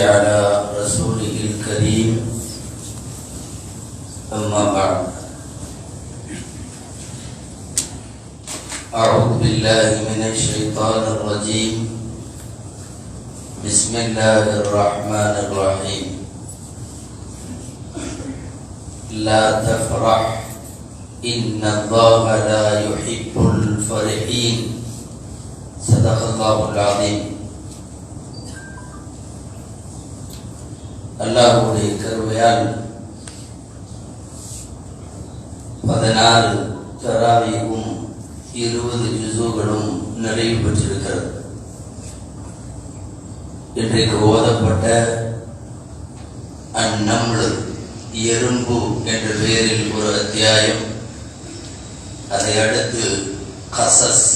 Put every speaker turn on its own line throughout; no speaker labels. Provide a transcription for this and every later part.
على رسوله الكريم. أما بعد. أعوذ بالله من الشيطان الرجيم. بسم الله الرحمن الرحيم. لا تفرح. إن الله لا يحب الفرحين. صدق الله العظيم. அல்லாஹுடைய கருவையால் பதினாறு தராவியும் இருபது ஜிசுகளும் நிறைவு பெற்றிருக்கிறது. இன்றைக்கு ஓதப்பட்ட அந்நம்ளு எறும்பு என்ற பெயரில் ஒரு அத்தியாயம். அதை அடுத்து கசஸ்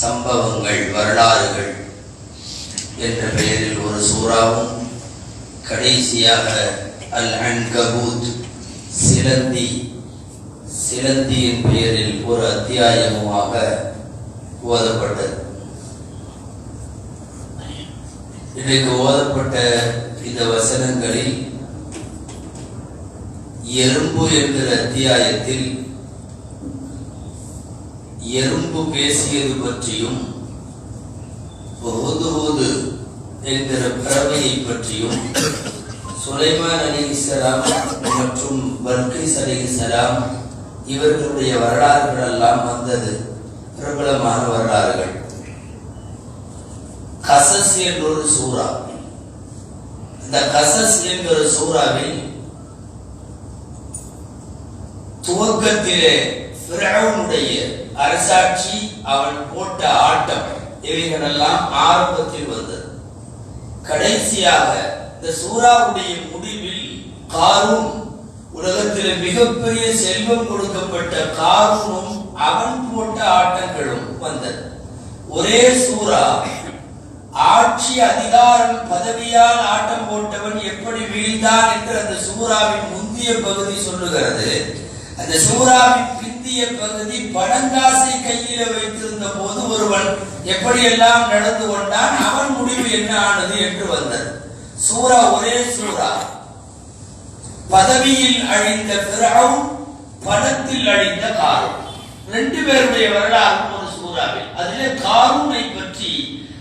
சம்பவங்கள் வரலாறுகள் என்ற பெயரில் ஒரு சூறாவும் கடைசியாக அல் அன்கபூத் சிலந்தி சிலந்தியின் பெயரில் ஒரு அத்தியாயமுமாக ஓதப்பட்டது. இன்றைக்கு ஓதப்பட்ட இந்த வசனங்களில் எறும்பு என்கிற அத்தியாயத்தில் எறும்பு பேசியது பற்றியும் என்கிற பறவையை பற்றியும் சுலைமான் அலி இஸ்லாம் மற்றும் பல்கிஸ் அலி இஸ்லாம் இவர்களுடைய வரலாறுகள் எல்லாம் வந்தது. பிரபலமான வரலாறுகள். கசஸ் என்ற ஒரு சூறா. இந்த கசஸ் என்ற ஒரு சூறாவில் துவக்கத்திலே பிரவுனுடைய அரசாட்சி அவன் போட்ட ஆட்டம் இவைகளெல்லாம் ஆரம்பத்தில் வந்தது. கடைசியாக இந்த சூறாவுடைய முடிவில் காரும் உலகத்தில் மிகப்பெரிய செல்வம் கொடுக்கப்பட்ட காரூனும் அவன் போட்ட ஆட்டங்களும் வந்தது. ஒரே சூறா ஆட்சி அதிகாரம் பதவியால் ஆட்டம் போட்டவன் எப்படி வீழ்ந்தான் என்று அந்த சூறாவின் முந்திய பகுதி சொல்லுகிறது. அந்த சூறாவின் பிந்திய பகுதி பணங்காசை கையில வைத்திருந்த போது ஒருவன் எப்படியெல்லாம் நடந்து கொண்டான் அவன் முடிவு என்ன ஆனது என்று வந்தது. சூரா ஒரே சூரா பதவியில் அழிந்த பிறகும் பணத்தில் அழிந்த காரும் ரெண்டு பேருடைய வரலாறு ஒரு சூறாவில். அதிலே காரூனை பற்றி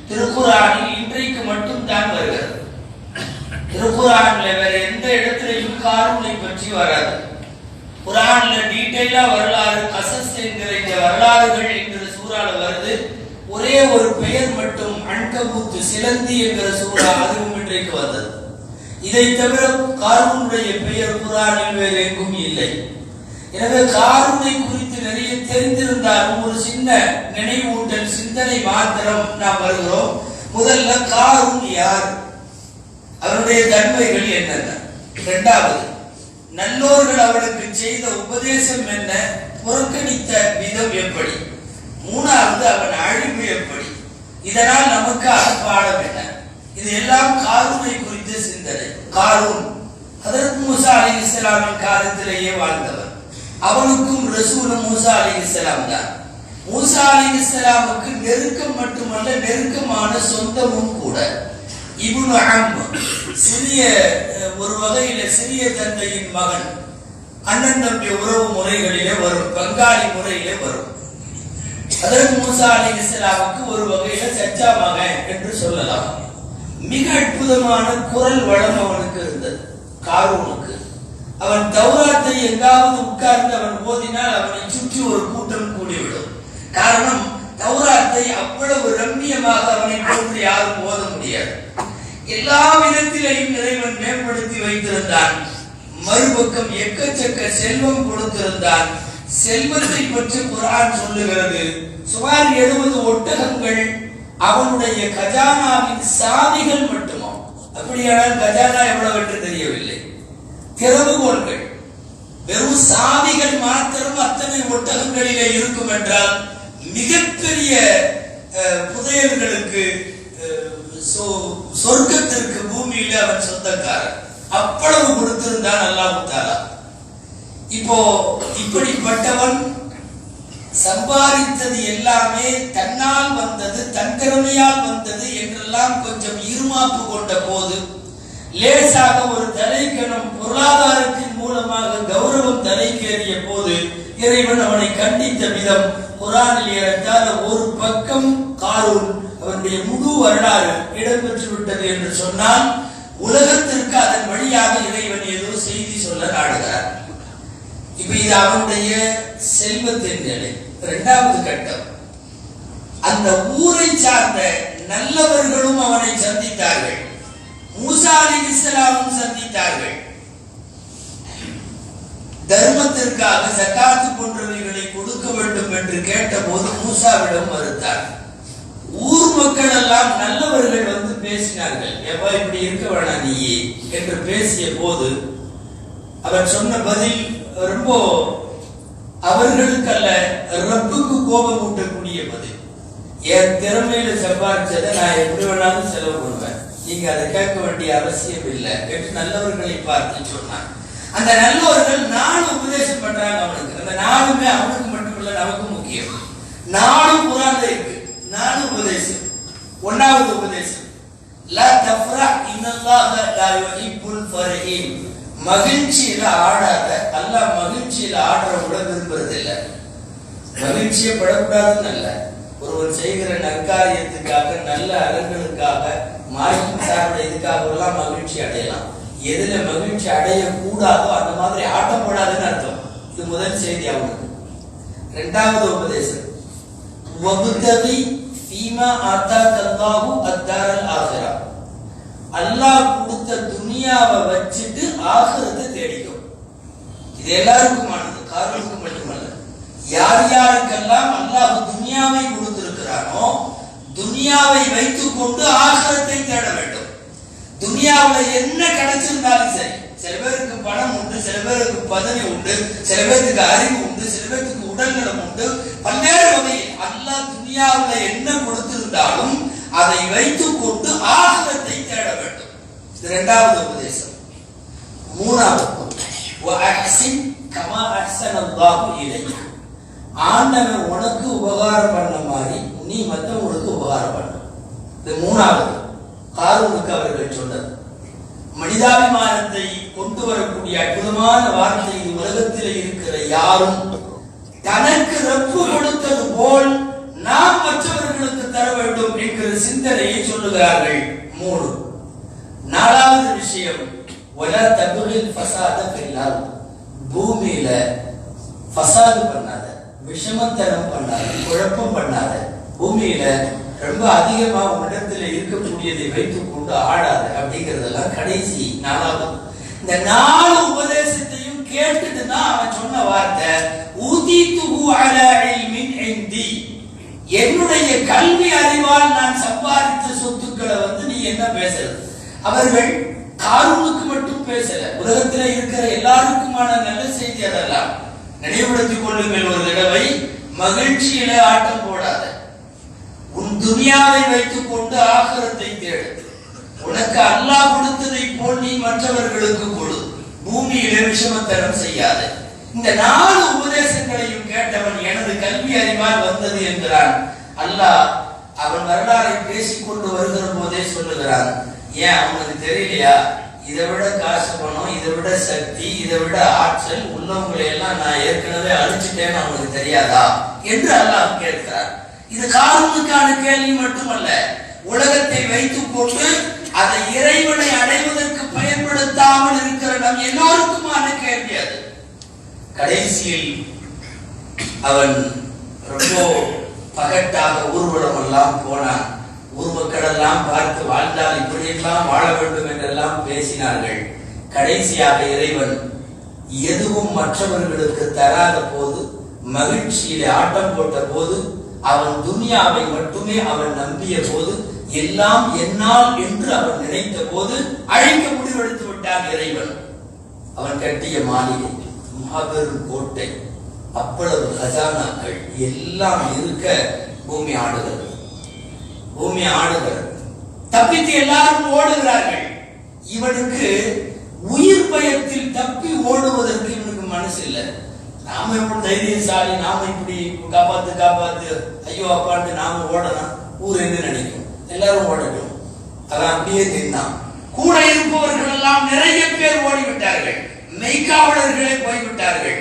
திருக்குறானில் இன்றைக்கு மட்டும் தான் வருகிறது. திருக்குறானில் வேற எந்த இடத்திலையும் காரூனை பற்றி வராது. குரான்ல டீட்டெயிலா வரலாறு கசஸ் என்கிற இந்த வரலாறுகள் என்கிற சூறால வருது. ஒரே ஒரு பெயர் மட்டும் அன்கபூத்து சிலந்தி என்கிற சூறா அதுவும் இன்றைக்கு வந்தது. இதை தவிர காரூனுடைய பெயர் குரானில் வேறு எங்கும் இல்லை. எனவே காரூனை குறித்து நிறைய தெரிந்திருந்தாலும் ஒரு சின்ன நினைவூட்டல் சிந்தனை மாத்திரம் நாம் வருகிறோம். முதல்ல காரூன் யார்? அவருடைய தன்மைகள் என்னென்ன? இரண்டாவது நல்லோர்கள் அவனுக்கு செய்த உபதேசம் என்ன? புறக்கணித்த விதம் எப்படி? மூணாவது அவன் அழிவு எப்படி இதனால் நமக்கு பாடம் என்ன? இது எல்லாம் காரூனை குறித்த சிந்தனை. காரூன். ஹதரத் மூசா அலி இஸ்லாமின் காலத்திலேயே வாழ்ந்தவர். அவனுக்கும் ரசூலும் மூசா அலி இஸ்லாம் தான். மூசா அலி இஸ்லாமுக்கு நெருக்கம் மட்டுமல்ல நெருக்கமான சொந்தமும் கூட. இபுனு அம் சிறிய ஒரு வகையில சிறிய தந்தையின் மகன். அண்ணன் தம்பி உறவு முறைகளிலே வரும் பங்காளி முறையிலே வரும். அதற்கு மூசா அலி இஸ்லாமுக்கு ஒரு வகையில சச்சா மகன் என்று சொல்லலாம். மிக அற்புதமான குரல் வளம் அவனுக்கு இருந்தது. காரூனுக்கு அவன் தௌராத்தை எங்காவது உட்கார்ந்து அவன் ஓதினால் அவனை சுற்றி ஒரு கூட்டம் கூடிவிடும். காரணம் தௌராத்தை அவ்வளவு ரம்மியமாக அவனை போன்று யாரும் ஓத முடியாது. எல்லா விதத்திலையும் இறைவன் மேம்படுத்தி வைத்திருந்தான். மறுபக்கம் எக்கச்சக்க செல்வம் கொடுத்திருந்தான். செல்வத்தை பற்றி குரான் சொல்லுகிறது சுமார் எழுபது ஒட்டகங்கள் அவனுடைய கஜானாவின் சாதிகள் மட்டுமோ? அப்படியானால் கஜானா எவ்வளவு என்று தெரியவில்லை. திறவுகோள்கள். வெறும் சாதிகள் மாத்திரம் அத்தனை ஒட்டகங்களிலே இருக்கும் என்றால் மிகப்பெரிய புதையல்களுக்கு சொர்க்கத்திற்கு பூமியில அவன் சொந்தக்காரன். அவ்வளவு கொடுத்திருந்தான் அல்லாஹு தாலா இப்போ இப்படிப்பட்டவன் சம்பாதித்தது எல்லாமே தன்னால் வந்தது தன் திறமையால் வந்தது என்றெல்லாம் கொஞ்சம் இருமாப்பு கொண்ட போது லேசாக ஒரு தலைக்கணம் பொருளாதாரத்தின் மூலமாக கௌரவம் தலைக்கேறிய போது இறைவன் அவனை கண்டித்த விதம் குரானில் இறந்தால் ஒரு பக்கம் காரூன் அவனுடைய முழு வரலாறு இடம்பெற்று விட்டது என்று சொன்னால் உலகத்திற்கு அதன் வழியாக இறைவன் ஏதோ செய்தி சொல்ல நாடுகிறார். இப்ப இது அவனுடைய செல்வத்தின் நிலை. இரண்டாவது கட்டம். அந்த ஊரை சார்ந்த நல்லவர்களும் அவனை சந்தித்தார்கள். மூசா அலி இஸ்லாமும் சந்தித்தார்கள். தர்மத்திற்காக சக்காத்து போன்றவைகளை கொடுக்க வேண்டும் என்று கேட்டபோது மூசாவிடம் மறுத்தார். ஊர் மக்கள் எல்லாம் நல்லவர்கள் வந்து பேசினார்கள். எப்பா இப்படி இருக்க வேணாம் நீயே என்று பேசிய போது அவர் சொன்ன பதில் ரொம்ப அவர்களுக்கு அல்ல ரப்புக்கு கோபம் ஊட்டக்கூடிய பதில். என் திறமையில சம்பாதிச்சதை நான் எப்படி வேணாலும் செலவு பண்ணுவேன். நீங்க அதை கேட்க வேண்டிய அவசியம் இல்லை என்று நல்லவர்களை பார்த்து சொன்னாங்க அந்த நல்லவர்கள் நாலு உபதேசம் பண்றாங்க அவனுக்கு. அந்த நாலுமே அவனுக்கு மட்டுமல்ல நமக்கு முக்கியம். நாலு புறாந்த இருக்கு. நாலு உபதேசம். ஒன்னாவது உபதேசம். லா தஃப்ரா இன்னல்லாஹ லா யுஹிப்புல் ஃபரஹீன். மகிழ்ச்சியில ஆடாத அல்ல மகிழ்ச்சியில ஆடுறவங்கள விரும்புறது இல்ல மகிழ்ச்சியை படக்கூடாதுன்னு அல்ல. ஒருவர் செய்கிற நற்காரியத்துக்காக நல்ல அறங்களுக்காக மார்க்கம் சார்ந்த இதுக்காக எல்லாம் மகிழ்ச்சி அடையலாம். எதுல மகிழ்ச்சி அடைய கூடாதோ அந்த மாதிரி ஆட்டப்படாதுன்னு அர்த்தம். இது முதல் செய்தி அவனுக்கு. இரண்டாவது உபதேசம். வகுத்தவி ஃபீமா ஆத்தா அல்லாஹு அத்தாரல் ஆகிரா. அல்லாஹ் கொடுத்த துனியாவை வச்சுட்டு ஆகிரத்தை தேடிக்கும். இது எல்லாருக்குமானது காரணத்துக்கு மட்டுமல்ல. யார் யாருக்கெல்லாம் அல்லாஹ் துனியாவை கொடுத்திருக்கிறானோ துனியாவை வைத்துக் கொண்டு ஆகிரத்தை தேட வேண்டும். துனியாவுல என்ன கிடைச்சிருந்தாலும் சரி. சில பேருக்கு பணம் உண்டு சில பேருக்கு பதவி உண்டு சில பேருக்கு அறிவு உண்டு சில பேருக்கு உடல்நலம் உண்டு. பல்வேறு வகையில் அல்லாஹ் துனியாவுல என்ன கொடுத்திருந்தாலும் அதை வைத்துக் கொண்டு ஆகிரத்தை இரண்டாவது உபதேசம். மூணாவது கமா அஹ்சன் அல்லாஹு இலைக்கு ஆண்டவன் உனக்கு உபகாரம் பண்ண மாதிரி நீ மற்றவங்களுக்கு உபகாரம் பண்ண. இது மூணாவது. காரூனுக்கு அவர்கள் சொன்னது. மனிதாபிமானத்தை கொண்டு வரக்கூடிய அற்புதமான வார்த்தை உலகத்தில் இருக்கிற யாரும் தனக்கு ரப்பு கொடுத்தது போல் நாம் மற்றவர்களுக்கு தர வேண்டும் என்கிற சிந்தனையை சொல்லுகிறார்கள். மூணு. நாலாவது விஷயம் ஒல தகுலில் ஃபசாத பில்லால் பூமியில ஃபசாது பண்ணாத விஷமத்தனம் பண்ணாத குழப்பம் பண்ணாத பூமியில ரொம்ப அதிகமா உன்னிடத்துல இருக்கக்கூடியதை வைத்துக் கொண்டு ஆடாத அப்படிங்கறதெல்லாம் கடைசி நாலாவது. இந்த நாலு உபதேசத்தையும் கேட்டுட்டு தான் அவன் சொன்ன வார்த்தை ஊதித்துஹு அலா என்னுடைய கல்வி அறிவால் நான் சம்பாதித்த சொத்துக்களை வந்து நீ என்ன பேசுறது? அவர்கள் காரூனுக்கு மட்டும் பேசல. உலகத்துல இருக்கிற எல்லாருக்குமான நல்ல செய்தி அதெல்லாம். நினைவுபடுத்திக் கொள்ளுங்கள் ஒரு தடவை மகிழ்ச்சியில ஆட்டம் போடாத. உன் துனியாவை வைத்துக் கொண்டு ஆகரத்தை தேடு. உனக்கு அல்லாஹ் கொடுத்ததை போல் நீ மற்றவர்களுக்கு கொடு. பூமியில விஷமத்தனம் செய்யாத. இந்த நாலு உபதேசங்களையும் கேட்டவன் எனது கல்வி அறிவால் வந்தது என்கிறான். அல்லாஹ் அவன் வரலாறை பேசிக்கொண்டு வருகிற போதே சொல்லுகிறான். ஏன் அவனுக்கு தெரியலையா? இதை விட காசு பணம் இதை விட சக்தி இதை விட ஆற்றல் உள்ளவங்களை எல்லாம் நான் ஏற்கனவே அழிச்சிட்டேன்னு அவனுக்கு தெரியாதா? என்று அல்லாஹ் கேட்கிறார். இது காரணத்துக்கான கேள்வி மட்டுமல்ல. உலகத்தை வைத்துக் கொண்டு அதை இறைவனை அடைவதற்கு பயன்படுத்தாமல் இருக்கிற நம் எல்லோருக்குமான கேள்வி அது. கடைசியில் அவன் ரொம்ப பகட்டாக ஊர்வலம் எல்லாம் போனான். ஊர் மக்கள் எல்லாம் பார்த்து வாழ்ந்தால் இப்படியெல்லாம் வாழ வேண்டும் என்றெல்லாம் பேசினார்கள். கடைசியாக இறைவன் எதுவும் மற்றவர்களுக்கு தராத போது மகிழ்ச்சியிலே ஆட்டம் போட்ட போது அவன் துனியாவை மட்டுமே அவன் நம்பிய போது எல்லாம் என்னால் என்று அவன் நினைத்த போது அழைக்க முடிவெடுத்து விட்டான் இறைவன். அவன் கட்டிய மாளிகை மாபெரும் கோட்டை அவ்வளவு கஜானாக்கள் எல்லாம் இருக்க பூமி ஆடுகிறது பூமி ஆடுகிறது தப்பித்து எல்லாரும் ஓடுகிறார்கள். இவனுக்கு உயிர் பயத்தில் தப்பி ஓடுவதற்கு இவனுக்கு மனசு இல்லை. நாம இப்படி தைரியசாலி நாம இப்படி காப்பாத்து காப்பாத்து. ஐயோ அப்பான்ட்டு நாம ஓடலாம். ஊர் என்ன நினைக்கும்? எல்லாரும் ஓடட்டும். அவன் அப்படியே நின்னான் கூட இருப்பவர்கள் எல்லாம் நிறைய பேர் ஓடிவிட்டார்கள். மெய்காவலர்களே போய்விட்டார்கள்.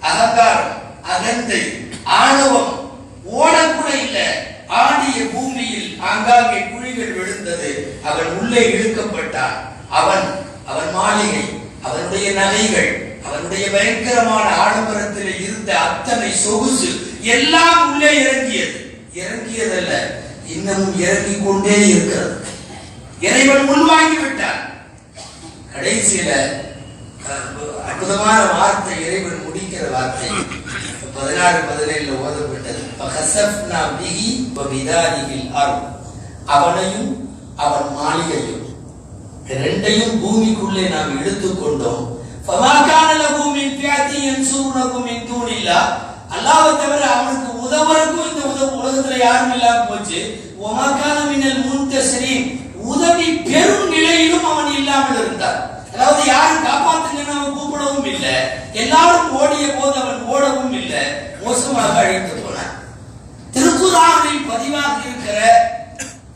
அகங்காரம் அகந்தை ஆணவம் ஓடக்கூட இல்ல. ஆடிய ஆங்காங்கே குழிகள் விழுந்தது. அவன் உள்ளே இழுக்கப்பட்டான். அவன் அவன் மாளிகை அவனுடைய நகைகள் அவனுடைய பயங்கரமான ஆடம்பரத்தில் இருந்த அத்தனை சொகுசு எல்லாம் உள்ளே இறங்கியது. இறங்கியதல்ல இன்னமும் இறங்கிக் கொண்டே இருக்கிறது. இறைவன் உள்வாங்கி விட்டான். கடைசியில அஹ், அற்புதமான வார்த்தை இறைவன் முடிக்கிற வார்த்தை. பதினாறு பதினேழுல ஓதப்பட்டது. "ஃபகஸஃப்னா பிஹி அவனையும் அவன் மாளிகையும் ரெண்டையும் பூமிக்குள்ளே நாம் எடுத்துக்கொண்டோம் கொண்டோம். ஃபமா கான லஹு மின் ஃபியத்தி தவிர அவனுக்கு உதவுறதுக்கும் இந்த உதவு உலகத்துல யாரும் இல்லாம போச்சு. உமாக்கான மின்னல் முன் முன்தஸரீன். உதவி பெரும் நிலையிலும் அவன் இல்லாமல் இருந்தான். அதாவது யாரும் காப்பாத்துங்கன்னு அவன் கூப்பிடவும் இல்லை. எல்லாரும் ஓடிய போது அவன் ஓடவும் இல்லை. மோசமாக அழைத்து போனான் திருக்குறானில் பதிவாக இருக்கிற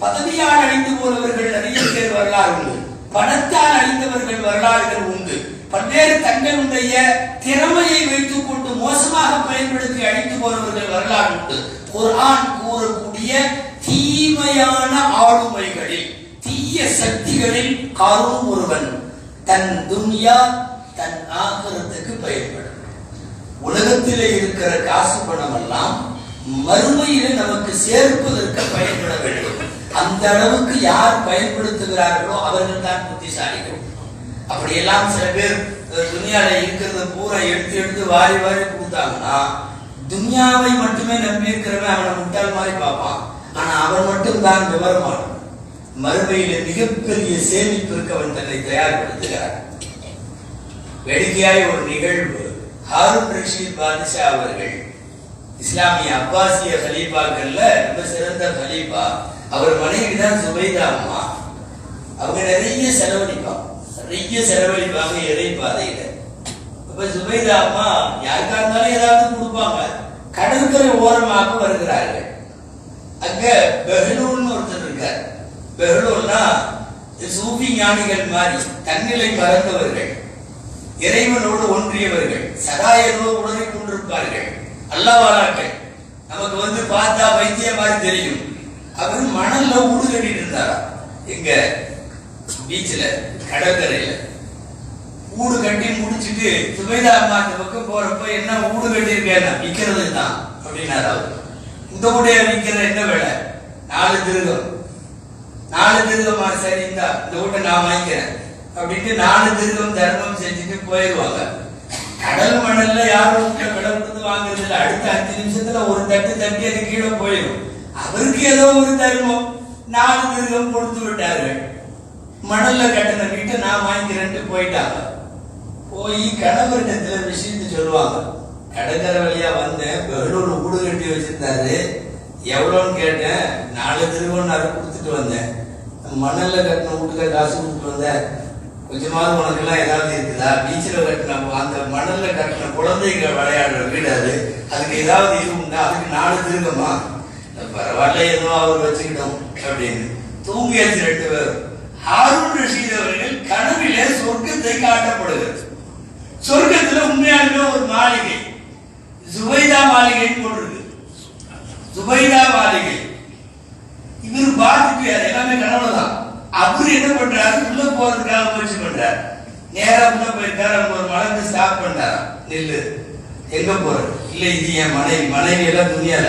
பதவியால் அழிந்து போனவர்கள் நிறைய பேர் வரலாறு உண்டு. பணத்தால் அழிந்தவர்கள் வரலாறுகள் உண்டு. பல்வேறு தங்களுடைய திறமையை வைத்துக் கொண்டு மோசமாக பயன்படுத்தி அழித்து போனவர்கள் வரலாறு உண்டு. குரான் கூறக்கூடிய தீமையான ஆளுமைகளில் தீய சக்திகளில் காரும் ஒருவன். தன் துன்யா தன் ஆகரத்துக்கு பயன்படும். உலகத்திலே இருக்கிற காசு பணம் எல்லாம் மறுமையில நமக்கு சேர்ப்பதற்கு பயன்பட வேண்டும். அந்த அளவுக்கு யார் பயன்படுத்துகிறார்களோ அவர்கள் தான் புத்திசாலிகள். அப்படியெல்லாம் சில பேர் அஹ், துனியால இருக்கிறத பூரா எடுத்து எடுத்து வாரி வாரி கொடுத்தாங்கன்னா துனியாவை மட்டுமே நம்பி இருக்கிறவன் அவனை முட்டாள் மாதிரி பார்ப்பான். ஆனா அவன் மட்டும் தான் விவரமானவன். மறுமையிலே மிகப்பெரிய சேமிப்பிற்கு அவன் தன்னை தயார்படுத்துகிறார். வேடிக்கையாய் ஒரு நிகழ்வு. ஹாரூன் ரஷீத் பாதுஷா அவர்கள் இஸ்லாமிய அப்பாசிய கலீஃபாக்கள்ல ரொம்ப சிறந்த கலீஃபா அவர் மனைவி தான் சுபைதா அம்மா. அவங்க நிறைய செலவழிப்பாங்க. நிறைய செலவழிப்பாங்க இறை பாதையில இப்ப சுபைதா அம்மா யாருக்கா இருந்தாலும் ஏதாவது கொடுப்பாங்க. கடற்கரை ஓரமாக வருகிறார்கள். அங்க பெஹலூல்னு பெஹலூல்னா சூஃபி ஞானிகள் மாதிரி தன்னிலை மறந்தவர்கள் இறைவனோடு ஒன்றியவர்கள் சதா ஏதோ உணரை கொண்டிருப்பார்கள். அல்லாவாளாக்கள் நமக்கு வந்து பார்த்தா வைத்திய மாதிரி தெரியும். அவர் மணல்ல ஊடு இருந்தாரா எங்க பீச்சில் கடற்கரையில். ஊடு கட்டி முடிச்சிட்டு சுபைதா அம்மா அந்த பக்கம் போறப்ப என்ன ஊடு கட்டியிருக்கேன் விற்கிறது தான் அப்படின்னாரு அவர். இந்த ஊடைய விற்கிற என்ன வேலை? நாலு திருகம். நாலு திருகமா சரி இந்த வீட்டை நான் வாங்கிக்கிறேன். அப்படின்ட்டு நாலு திருதம் தர்மம் செஞ்சுட்டு போயிடுவாங்க கடல் மணல்ல யாரும் வீட்டுல வாங்குறது இல்லை அடுத்த அஞ்சு நிமிஷத்துல ஒரு தட்டு தட்டி அது கீழே போயிடும். அவருக்கு ஏதோ ஒரு தர்மம். நாலு திருகம் கொடுத்து விட்டாரு மணல்ல கட்டின வீட்டை நான் வாங்கிக்கிறேன்ட்டு போயிட்டாங்க. போய் கணவரிடத்துல விஷயத்தை சொல்லுவாங்க. கடற்கரை வழியா வந்தேன் பெங்களூர் கூடு கட்டி வச்சிருந்தாரு. எவ்வளோன்னு கேட்டேன். நாலு திருவண்ணாறு கொடுத்துட்டு வந்தேன். மணலில் கட்டின வீட்டுக்கு காசு கொடுத்துட்டு வந்தேன். கொஞ்சமாவது உனக்கெல்லாம் ஏதாவது இருக்குதா? பீச்சில் கட்டின அந்த மணலில் கட்டின குழந்தைங்க விளையாடுற வீடு அது. அதுக்கு ஏதாவது இது உண்டா அதுக்கு நாலு திருக்கமா பரவாயில்ல ஏதோ அவர் வச்சுக்கிட்டோம் அப்படின்னு. தூங்கியாச்சு ரெண்டு பேரும். ஹாரூன் ரஷீத் அவர்கள் கனவிலே சொர்க்கத்தை காட்டப்படுகிறது சொர்க்கத்துல உண்மையாலுமே ஒரு மாளிகை. சுபைதா மாளிகைன்னு போட்டிருக்கு சுபைதா மாளிகை இவர் பார்த்துட்டு அது எல்லாமே கனவு தான் அவர் என்ன பண்றாரு? உள்ள போறதுக்காக முயற்சி பண்றாரு. நேரம் உள்ள போயிருக்காரு அவங்க ஒரு மலர்ந்து ஸ்டாப் பண்றாரு நெல்லு. எங்க போற இல்ல இது என் மனைவி. மனைவி எல்லாம் துணியால.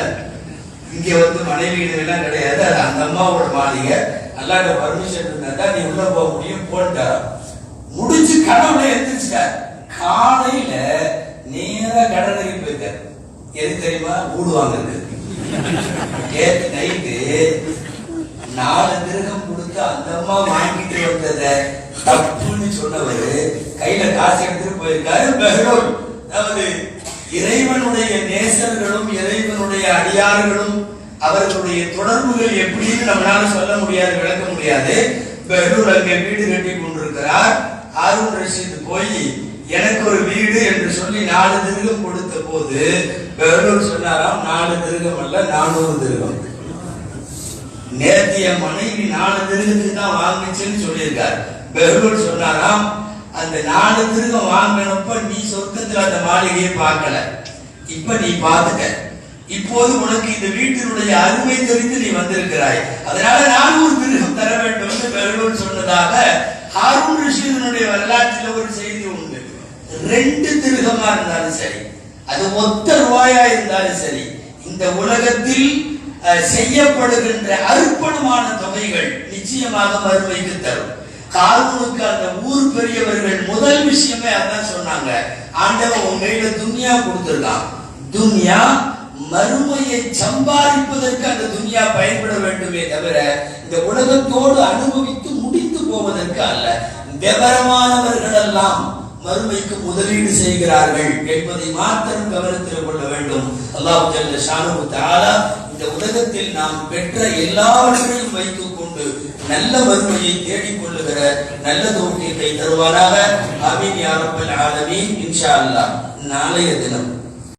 இங்க வந்து மனைவி எல்லாம் கிடையாது. அது அந்த அம்மாவோட மாளிகை. அல்லாட்ட பர்மிஷன் இருந்தா தான் நீ உள்ள போக முடியும். போன்ட்டாரா முடிச்சு கடவுளை எந்திரிச்சிட்டார். காலையில நேரா கடற்கரைக்கு போயிருக்காரு. எது தெரியுமா? ஊடு வாங்குறது கேட்டு நைட்டு நாலு திருகம் கொடுத்து அந்த அம்மா வாங்கிட்டு வந்தத தப்புன்னு சொன்னவரு கையில காசு எடுத்துட்டு போயிருக்காரு. பெஹ்லோல் அதாவது இறைவனுடைய நேசர்களும் இறைவனுடைய அடியார்களும் அவர்களுடைய தொடர்புகள் எப்படின்னு நம்மளால சொல்ல முடியாது விளக்க முடியாது. பெஹ்லூர் அங்கே வீடு கட்டி கொண்டிருக்கிறார். ஹாரூன் ரஷீத் போய் எனக்கு ஒரு வீடு என்று சொல்லி நாலு திருகம் கொடுத்த போது பெங்களூர் சொன்னாராம் நாலு திருகம் அல்ல நானூறு திருகம். நேத்திய மனைவி நாலு திருகத்துக்கு தான் வாங்கிச்சுன்னு சொல்லியிருக்காரு. பெருகுல் சொன்னாராம் அந்த நாலு திருகம் வாங்கினப்ப நீ சொர்க்கத்துல அந்த மாளிகையை பார்க்கல. இப்ப நீ பார்த்துட்ட. இப்போது உனக்கு இந்த வீட்டினுடைய அருமை தெரிந்து நீ வந்திருக்கிறாய். அதனால நானூறு திருகம் தர வேண்டும் என்று பெருகுல் சொன்னதாக ஹாரூன் ரஷீதனுடைய வரலாற்றில் ஒரு செய்தி உண்டு. ரெண்டு திருகமா இருந்தாலும் சரி அது ஒத்த ரூபாயா இருந்தாலும் சரி இந்த உலகத்தில் அஹ், செய்யப்படுகின்ற அர்ப்பணமான தொகைகள் நிச்சயமாக மறுமைக்கு தரும். காரூனுக்கு அந்த ஊர் பெரியவர்கள் முதல் விஷயமே அதான் சொன்னாங்க. ஆண்டவன் உன் கையில துன்யா கொடுத்துருக்கான். துன்யா மறுமையை சம்பாதிப்பதற்கு அந்த துன்யா பயன்பட வேண்டுமே தவிர இந்த உலகத்தோடு அனுபவித்து முடித்து போவதற்கு அல்ல. விவரமானவர்கள் எல்லாம் மறுமைக்கு முதலீடு செய்கிறார்கள் என்பதை மாத்திரம் கவனத்தில் கொள்ள வேண்டும். அல்லாஹ் ஜல்ல ஷானு தாலா இந்த உலகத்தில் நாம் பெற்ற எல்லாவற்றையும் வைத்துக் கொண்டு நல்ல மறுமையை தேடிக் கொள்ளுகிற நல்ல தோட்டியத்தை தருவாராக அமீன் யாரப்பல் ஆலமீன். இன்ஷா அல்லாஹ். நாளைய தினம்.